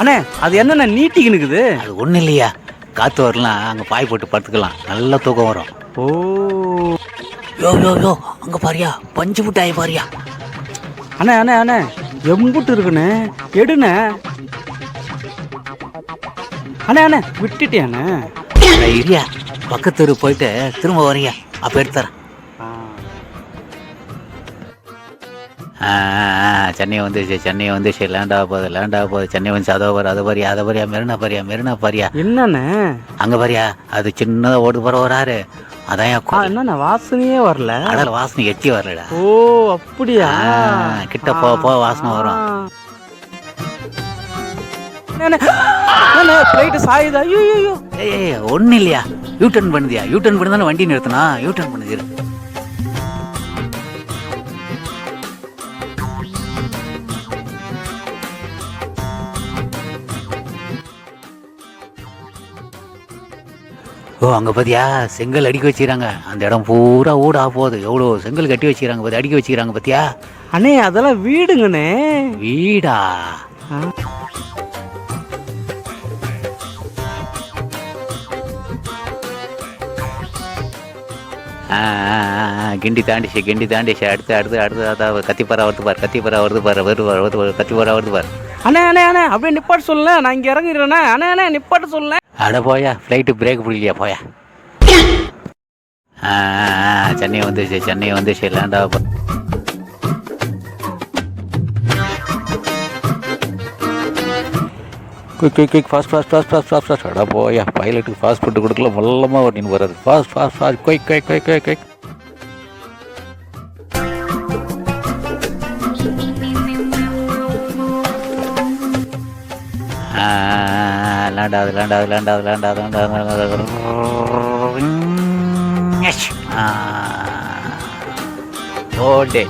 அண்ணே அது என்னண்ணே நீட்டிக்கு நிக்குது அது ஒன்றும் இல்லையா? காற்று வரலாம் அங்கே பாய் போட்டு படுத்துக்கலாம் நல்ல தூக்கம் வரும். ஓ. யோ யோ யோ அங்கே பாரியா பஞ்சு மிட்டாய் பாரியா. அண்ணே அண்ணே அண்ணே எம்புட்டு இருக்குண்ணே எடுண்ணே. அண்ணே அண்ணே விட்டுட்டியாண்ணே அட, இரியா பக்கத்து தெரு போயிட்டு திரும்ப வரியா அப்போ எடுத்துறேன் சென்னை வந்துச்சு சென்னை வந்துச்சு லேண்ட் போகுது லேண்ட் போகுது. சென்னை வந்துச்சு அதை பாரு அதை பாரியா அதை பாரியா மெரினா பாரியா மெரினா பாரியா என்னண்ணே? அங்கே பாரியா அது சின்னதாக ஓட்டு போகிற வராரு. அதான் என் ஆ, கோயில். என்னண்ணே வாசனையே வரல? அடல் வாசனை எட்டி வரலடா. ஓ அப்படியா? கிட்ட போ போ வாசனை வரும். ஒன்றும் இல்லையா யூ டர்ன் பண்ணுதியா யூ டர்ன் பண்ணி தானே வண்டி நிறுத்தினா? யூ டர்ன் பண்ணுது ஓ அங்கே பார்த்தியா செங்கல் அடிக்க வச்சுக்கிறாங்க. அந்த இடம் பூரா ஊடா போகுது. எவ்வளோ செங்கல் கட்டி வச்சுக்கிறாங்க பார்த்து அடிக்க வச்சுக்கிறாங்க பார்த்தியா அண்ணே அதெல்லாம் வீடுங்கண்ணே. வீடா? கிண்டி தாண்டிச்சு கிண்டி தாண்டிச்சு. அடுத்து அடுத்து அடுத்து அதான் கத்திப்பறா வருது பாரு கத்திப்பறா வருது பாரு வருது பாரு வருது பாரு கத்திப்பறா வருது பாரு. அண்ணே அண்ணே அண்ணே அப்படியே நிப்பாட்டு சொல்ல நான் இங்கே இறங்கிடுறேண்ணே. அண்ணே அண்ணே நிப்பாட்டு சொல்ல அட போயா ஃப்ளைட்டு பிரேக் பிடிக்கலையா போயா. சென்னை வந்துச்சு சென்னை வந்துச்சு லேண்டா quick quick quick fast fast fast fast fast fast அட போயா பைலட்டுக்கு ஃபாஸ்ட் ஃபுட்டு கொடுக்கல மொல்லமாக ஓட்டின்னு வராது fast fast fast quick quick quick quick quick அதெல்லாம்டா அதெல்லாம்டா அதெல்லாம்டா அதெல்லாம்டா அதெல்லாம்டா ஓடே